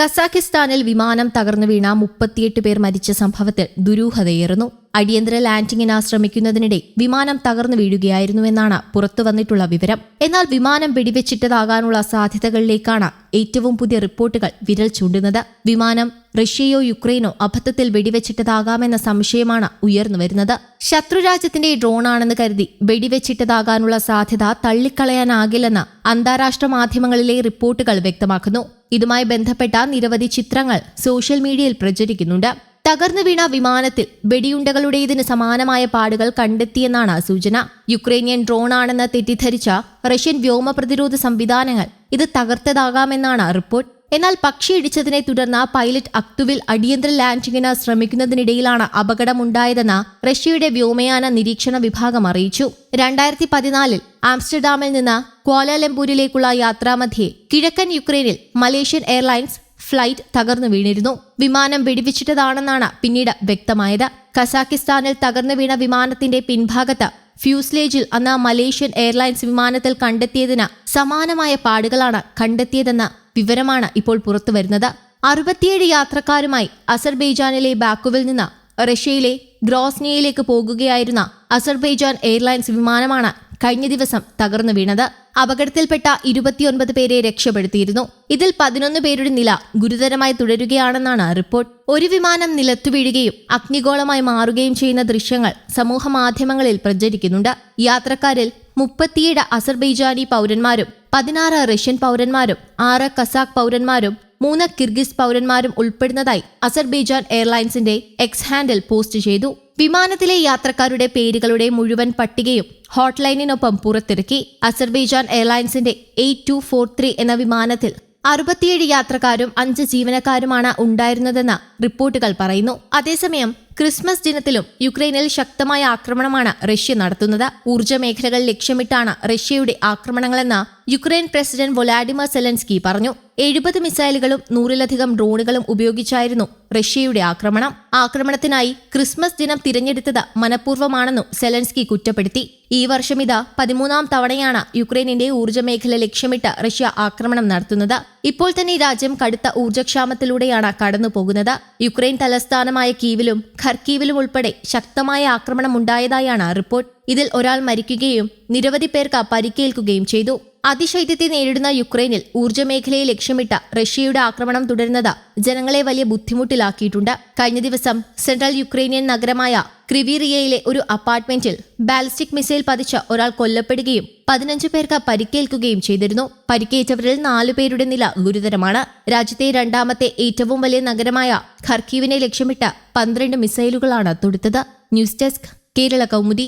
കസാഖിസ്ഥാനിൽ വിമാനം തകർന്നു വീണ മുപ്പത്തിയെട്ട് പേർ മരിച്ച സംഭവത്തിൽ ദുരൂഹതയേറുന്നു. അടിയന്തര ലാൻഡിങ്ങിന് ശ്രമിക്കുന്നതിനിടെ വിമാനം തകർന്നു വീഴുകയായിരുന്നുവെന്നാണ് പുറത്തു വന്നിട്ടുള്ള വിവരം. എന്നാൽ വിമാനം വെടിവെച്ചിട്ടതാകാനുള്ള സാധ്യതകളിലേക്കാണ് ഏറ്റവും പുതിയ റിപ്പോർട്ടുകൾ വിരൽ ചൂണ്ടുന്നത്. വിമാനം റഷ്യയോ യുക്രൈനോ അബദ്ധത്തിൽ വെടിവെച്ചിട്ടതാകാമെന്ന സംശയമാണ് ഉയർന്നുവരുന്നത്. ശത്രുരാജ്യത്തിന്റെ ഡ്രോണാണെന്ന് കരുതി വെടിവെച്ചിട്ടതാകാനുള്ള സാധ്യത തള്ളിക്കളയാനാകില്ലെന്ന് അന്താരാഷ്ട്ര മാധ്യമങ്ങളിലെ റിപ്പോർട്ടുകൾ വ്യക്തമാക്കുന്നു. ഇതുമായി ബന്ധപ്പെട്ട നിരവധി ചിത്രങ്ങൾ സോഷ്യൽ മീഡിയയിൽ പ്രചരിക്കുന്നുണ്ട്. തകർന്നു വീണ വിമാനത്തിൽ വെടിയുണ്ടകളുടേതിന് സമാനമായ പാടുകൾ കണ്ടെത്തിയെന്നാണ് സൂചന. യുക്രൈനിയൻ ഡ്രോണാണെന്ന് തെറ്റിദ്ധരിച്ച റഷ്യൻ വ്യോമ പ്രതിരോധ സംവിധാനങ്ങൾ ഇത് തകർത്തതാകാമെന്നാണ് റിപ്പോർട്ട്. എന്നാൽ പക്ഷി ഇടിച്ചതിനെ തുടർന്ന് പൈലറ്റ് അക്തുവിൽ അടിയന്തര ലാൻഡിങ്ങിന് ശ്രമിക്കുന്നതിനിടയിലാണ് അപകടമുണ്ടായതെന്ന് റഷ്യയുടെ വ്യോമയാന നിരീക്ഷണ വിഭാഗം അറിയിച്ചു. രണ്ടായിരത്തി പതിനാലിൽ ആംസ്റ്റർഡാമിൽ നിന്ന് ക്വാലാലംപൂരിലേക്കുള്ള യാത്രാമധ്യേ കിഴക്കൻ യുക്രൈനിൽ മലേഷ്യൻ എയർലൈൻസ് ഫ്ലൈറ്റ് തകർന്നു വീണിരുന്നു. വിമാനം വെടിവെച്ചിട്ടതാണെന്നാണ് പിന്നീട് വ്യക്തമായത്. കസാക്കിസ്ഥാനിൽ തകർന്നു വീണ വിമാനത്തിന്റെ പിൻഭാഗത്ത് ഫ്യൂസ്ലേജിൽ അന്ന് മലേഷ്യൻ എയർലൈൻസ് വിമാനത്തിൽ കണ്ടെത്തിയതിന് സമാനമായ പാടുകളാണ് കണ്ടെത്തിയതെന്ന വിവരമാണ് ഇപ്പോൾ പുറത്തുവരുന്നത് അറുപത്തിയേഴ് യാത്രക്കാരുമായി അസർബൈജാനിലെ ബാക്കുവിൽ നിന്ന് റഷ്യയിലെ ഗ്രോസ്നിയയിലേക്ക് പോകുകയായിരുന്ന അസർബൈജാൻ എയർലൈൻസ് വിമാനമാണ് കഴിഞ്ഞ ദിവസം തകർന്നു വീണത് അപകടത്തിൽപ്പെട്ട ഇരുപത്തിയൊൻപത് പേരെ രക്ഷപ്പെടുത്തിയിരുന്നു. ഇതിൽ പതിനൊന്ന് പേരുടെ നില ഗുരുതരമായി തുടരുകയാണെന്നാണ് റിപ്പോർട്ട്. ഒരു വിമാനം നിലത്തു വീഴുകയും അഗ്നിഗോളമായി മാറുകയും ചെയ്യുന്ന ദൃശ്യങ്ങൾ സമൂഹ മാധ്യമങ്ങളിൽ പ്രചരിക്കുന്നുണ്ട്. യാത്രക്കാരിൽ മുപ്പത്തിയേഴ് അസർബൈജാനി പൗരന്മാരും പതിനാറ് റഷ്യൻ പൗരന്മാരും ആറ് കസാഖ് പൗരന്മാരും മൂന്ന് കിർഗിസ് പൗരന്മാരും ഉൾപ്പെടുന്നതായി അസർബൈജാൻ എയർലൈൻസിന്റെ എക്സ് ഹാൻഡിൽ പോസ്റ്റ് ചെയ്തു. വിമാനത്തിലെ യാത്രക്കാരുടെ പേരുകളുടെ മുഴുവൻ പട്ടികയും ഹോട്ട്ലൈനിനൊപ്പം പുറത്തിറക്കി. അസർബൈജാൻ എയർലൈൻസിന്റെ എയ്റ്റ് ടു ഫോർ ത്രീ എന്ന വിമാനത്തിൽ അറുപത്തിയേഴ് യാത്രക്കാരും അഞ്ച് ജീവനക്കാരുമാണ് ഉണ്ടായിരുന്നതെന്ന് റിപ്പോർട്ടുകൾ പറയുന്നു. അതേസമയം ക്രിസ്മസ് ദിനത്തിലും യുക്രൈനിൽ ശക്തമായ ആക്രമണമാണ് റഷ്യ നടത്തുന്നത്. ഊർജ മേഖലകൾ ലക്ഷ്യമിട്ടാണ് റഷ്യയുടെ ആക്രമണങ്ങളെന്ന് യുക്രൈൻ പ്രസിഡന്റ് വൊലാഡിമർ സെലൻസ്കി പറഞ്ഞു. എഴുപത് മിസൈലുകളും നൂറിലധികം ഡ്രോണുകളും ഉപയോഗിച്ചായിരുന്നു റഷ്യയുടെ ആക്രമണം. ആക്രമണത്തിനായി ക്രിസ്മസ് ദിനം തിരഞ്ഞെടുത്തത് മനഃപൂർവമാണെന്നും സെലൻസ്കി കുറ്റപ്പെടുത്തി. ഈ വർഷം ഇത് പതിമൂന്നാം തവണയാണ് യുക്രൈനിന്റെ ഊർജ മേഖല ലക്ഷ്യമിട്ട് റഷ്യ ആക്രമണം നടത്തുന്നത്. ഇപ്പോൾ തന്നെ രാജ്യം കടുത്ത ഊർജക്ഷാമത്തിലൂടെയാണ് കടന്നുപോകുന്നത്. യുക്രൈൻ തലസ്ഥാനമായ കീവിലും ഖർക്കീവിലും ഉൾപ്പെടെ ശക്തമായ ആക്രമണം ഉണ്ടായതായാണ് റിപ്പോർട്ട്. ഇതിൽ ഒരാൾ മരിക്കുകയും നിരവധി പേർക്ക് പരിക്കേൽക്കുകയും ചെയ്തു. അതിശൈത്യത്തെ നേരിടുന്ന യുക്രൈനിൽ ഊർജമേഖലയെ ലക്ഷ്യമിട്ട റഷ്യയുടെ ആക്രമണം തുടരുന്നത് ജനങ്ങളെ വലിയ ബുദ്ധിമുട്ടിലാക്കിയിട്ടുണ്ട്. കഴിഞ്ഞ ദിവസം സെൻട്രൽ യുക്രൈനിയൻ നഗരമായ ക്രിവീറിയയിലെ ഒരു അപ്പാർട്ട്മെന്റിൽ ബാലിസ്റ്റിക് മിസൈൽ പതിച്ച ഒരാൾ കൊല്ലപ്പെടുകയും പതിനഞ്ചു പേർക്ക് പരിക്കേൽക്കുകയും ചെയ്തിരുന്നു. പരിക്കേറ്റവരിൽ നാലു പേരുടെ നില ഗുരുതരമാണ്. രാജ്യത്തെ രണ്ടാമത്തെ ഏറ്റവും വലിയ നഗരമായ ഖർക്കീവിനെ ലക്ഷ്യമിട്ട് പന്ത്രണ്ട് മിസൈലുകളാണ് തൊടുത്തത്. News desk Kerala Kaumudi.